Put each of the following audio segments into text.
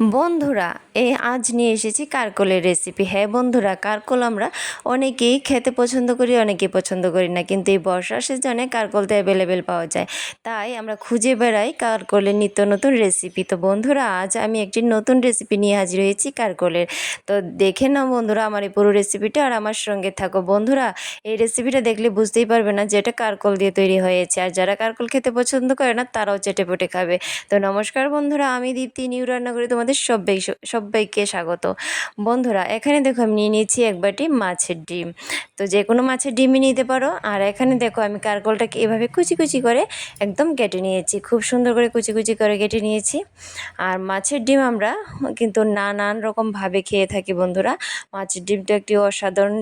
বন্ধুরা এই আজ নিয়ে এসেছি কারকলের রেসিপি হ্যাঁ বন্ধুরা, কারকল আমরা অনেকেই খেতে পছন্দ করি, অনেকেই পছন্দ করি না। কিন্তু এই বর্ষার সিজনে কারকল তো অ্যাভেলেবেল পাওয়া যায়। তাই আমরা খুঁজে বেড়াই কারকলের নিত্য নতুন রেসিপি তো বন্ধুরা, আজ আমি একটি নতুন রেসিপি নিয়ে হাজির হয়েছি কারকলের। তো দেখে নাও বন্ধুরা আমার এই পুরো রেসিপিটা আর আমার সঙ্গে থাকো। বন্ধুরা, এই রেসিপিটা দেখলে বুঝতেই পারবে না যে এটা কারকল দিয়ে তৈরি হয়েছে। আর যারা কারকল খেতে পছন্দ করে না, তারাও চেটে খাবে। তো নমস্কার বন্ধুরা, আমি দীপ্তি, নিউ রান্না করে তোমাদের সবাই সবাইকে স্বাগত। বন্ধুরা, এখানে দেখো আমি নিয়ে নিয়েছি এক বাটি মাছের ডিম। তো যে কোনো মাছের ডিমই নিতে পারো। আর এখানে দেখো আমি কারকলটাকে এভাবে কুচি কুচি করে একদম কেটে নিয়েছি। খুব সুন্দর করে কুচি কুচি করে কেটে নিয়েছি। আর মাছের ডিম আমরা কিন্তু নানান রকমভাবে খেয়ে থাকি বন্ধুরা। মাছের ডিমটা একটি অসাধারণ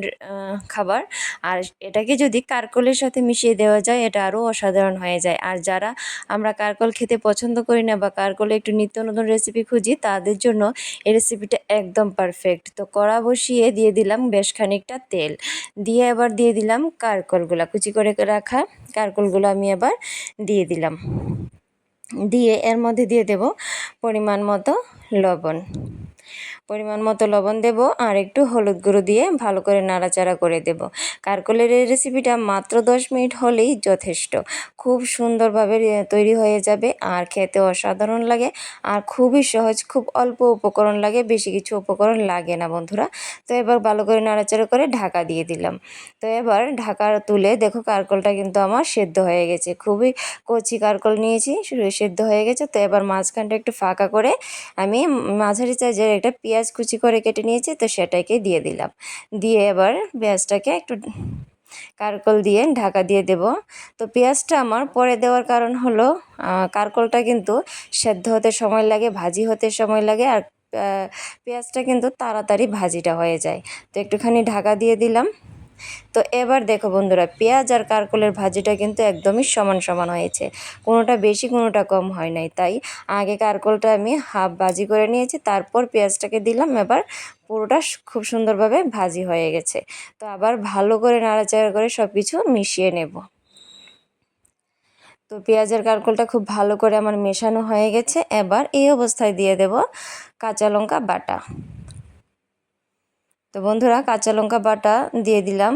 খাবার। আর এটাকে যদি কারকলের সাথে মিশিয়ে দেওয়া যায়, এটা আরও অসাধারণ হয়ে যায়। আর যারা আমরা কারকল খেতে পছন্দ করি না বা কারকলে একটু নিত্য নতুন রেসিপি খুঁজি তাদের জন্য এই রেসিপিটা একদম পারফেক্ট তো কড়া বসিয়ে দিয়ে দিলাম বেশ খানিকটা তেল। দিয়ে আবার দিয়ে দিলাম কারকলগুলা। কুচি করে রাখা কারকলগুলো আমি আবার দিয়ে দিলাম। দিয়ে এর মধ্যে দিয়ে দেব পরিমাণ মতো লবণ। পরিমাণ মতো লবণ দেব আর একটু হলুদ গুঁড়ো দিয়ে ভালো করে নাড়াচাড়া করে দেব। কারকলের এই রেসিপিটা মাত্র দশ মিনিট হলেই যথেষ্ট। খুব সুন্দরভাবে তৈরি হয়ে যাবে আর খেতে অসাধারণ লাগে আর খুবই সহজ, খুব অল্প উপকরণ লাগে, বেশি কিছু উপকরণ লাগে না বন্ধুরা। তো এবার ভালো করে নাড়াচাড়া করে ঢাকা দিয়ে দিলাম। তো এবার ঢাকা তুলে দেখো কারকলটা কিন্তু আমার সেদ্ধ হয়ে গেছে। খুবই কচি কারকল নিয়েছি, সেদ্ধ হয়ে গেছে। তো এবার মাঝখানটা একটু ফাঁকা করে আমি মাঝারি সাইজের একটা পেঁয়াজ কুচি করে কেটে নিয়েছি, তো সেটাকে দিয়ে দিলাম। দিয়ে এবার পেঁয়াজটাকে একটু কারকল দিয়ে ঢাকা দিয়ে দেব। তো পেঁয়াজটা আমার পরে দেওয়ার কারণ হলো কারকলটা কিন্তু সেদ্ধ হতে সময় লাগে, ভাজি হতে সময় লাগে, আর পেঁয়াজটা কিন্তু তাড়াতাড়ি ভাজিটা হয়ে যায়। তো একটুখানি ঢাকা দিয়ে দিলাম। তো এবার দেখো বন্ধুরা, পেঁয়াজ আর কারকলের ভাজিটা কিন্তু একদমই সমান সমান হয়েছে। কোনোটা বেশি, কোনোটা কম হয় নাই। তাই আগে কারকলটা আমি হাফ ভাজি করে নিয়েছি, তারপর পেঁয়াজটাকে দিলাম। এবার পুরোটা খুব সুন্দরভাবে ভাজি হয়ে গেছে। তো আবার ভালো করে নাড়াচাড়া করে সব কিছু মিশিয়ে নেব। তো পেঁয়াজের কারকলটা খুব ভালো করে আমার মেশানো হয়ে গেছে। এবার এই অবস্থায় দিয়ে দেব কাঁচা লঙ্কা বাটা। তো বন্ধুরা কাঁচা লঙ্কা বাটা দিয়ে দিলাম।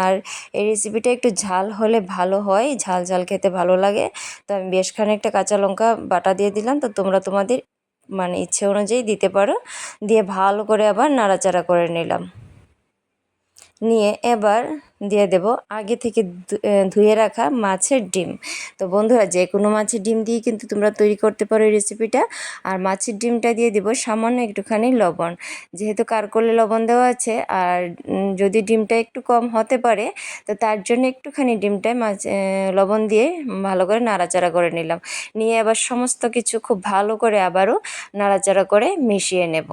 আর এই রেসিপিটা একটু ঝাল হলে ভালো হয়, ঝাল ঝাল খেতে ভালো লাগে। তো আমি বেশ খানিকটা কাঁচা লঙ্কা বাটা দিয়ে দিলাম। তো তোমরা তোমাদের মানে ইচ্ছে অনুযায়ী দিতে পারো। দিয়ে ভালো করে আবার নাড়াচাড়া করে নিলাম। নিয়ে এবার দিয়ে দেব আগে থেকে ধুয়ে রাখা মাছের ডিম। তো বন্ধুরা, যে কোনো মাছের ডিম দিয়ে কিন্তু তোমরা তৈরি করতে পারো এই রেসিপিটা। আর মাছের ডিমটা দিয়ে দিব সামান্য একটুখানি লবণ। যেহেতু কারকলে লবণ দেওয়া আছে, আর যদি ডিমটা একটু কম হতে পারে, তো তার জন্য একটুখানি ডিমটায় মাছ লবণ দিয়ে ভালো করে নাড়াচাড়া করে নিলাম। নিয়ে আবার সমস্ত কিছু খুব ভালো করে আবারও নাড়াচাড়া করে মিশিয়ে নেব।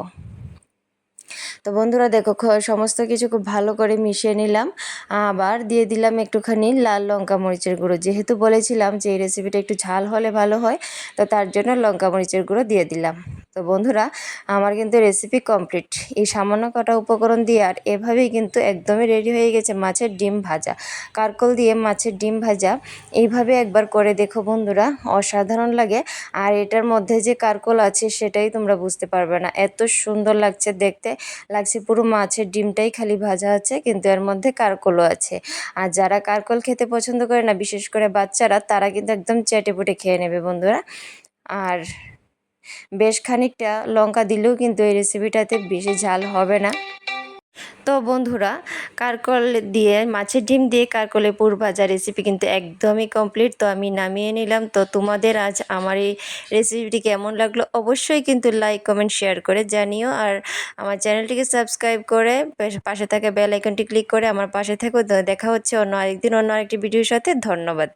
তো বন্ধুরা দেখো সমস্ত কিছু খুব ভালো করে মিশিয়ে নিলাম। আবার দিয়ে দিলাম একটুখানি লাল লঙ্কা মরিচের গুঁড়ো। যেহেতু বলেছিলাম যে এই রেসিপিটা একটু ঝাল হলে ভালো হয়, তো তার জন্য লঙ্কা মরিচের গুঁড়ো দিয়ে দিলাম। তো বন্ধুরা, আমার কিন্তু রেসিপি কমপ্লিট এই সামান্য কটা উপকরণ দিয়ে আর এভাবেই কিন্তু একদমই রেডি হয়ে গেছে মাছের ডিম ভাজা। কারকল দিয়ে মাছের ডিম ভাজা, এইভাবে একবার করে দেখো বন্ধুরা, অসাধারণ লাগে। আর এটার মধ্যে যে কারকল আছে, সেটাই তোমরা বুঝতে পারবে না। এত সুন্দর লাগছে দেখতে, লাগছে পুরো মাছের ডিমটাই খালি ভাজা আছে, কিন্তু এর মধ্যে কারকলও আছে। আর যারা কারকল খেতে পছন্দ করে না, বিশেষ করে বাচ্চারা, তারা কিন্তু একদম চেটে পুটে খেয়ে নেবে বন্ধুরা। আর বেশ খানিকটা লঙ্কা দিলেও কিন্তু এই রেসিপিটাতে বেশি ঝাল হবে না। তো বন্ধুরা, কারকল দিয়ে, মাছের ডিম দিয়ে কারকলের পুর ভাজা রেসিপি কিন্তু একদমই কমপ্লিট তো আমি নামিয়ে নিলাম। তো তোমাদের আজ আমার এই রেসিপিটি কেমন লাগল অবশ্যই কিন্তু লাইক কমেন্ট শেয়ার করে জানিও। আর আমার চ্যানেলটিকে সাবস্ক্রাইব করে পাশে- থাকা বেল আইকনটি ক্লিক করে আমার পাশে থেকো। দেখা হচ্ছে অন্য আরেকদিন অন্য আরেকটি ভিডিওর সাথে। ধন্যবাদ।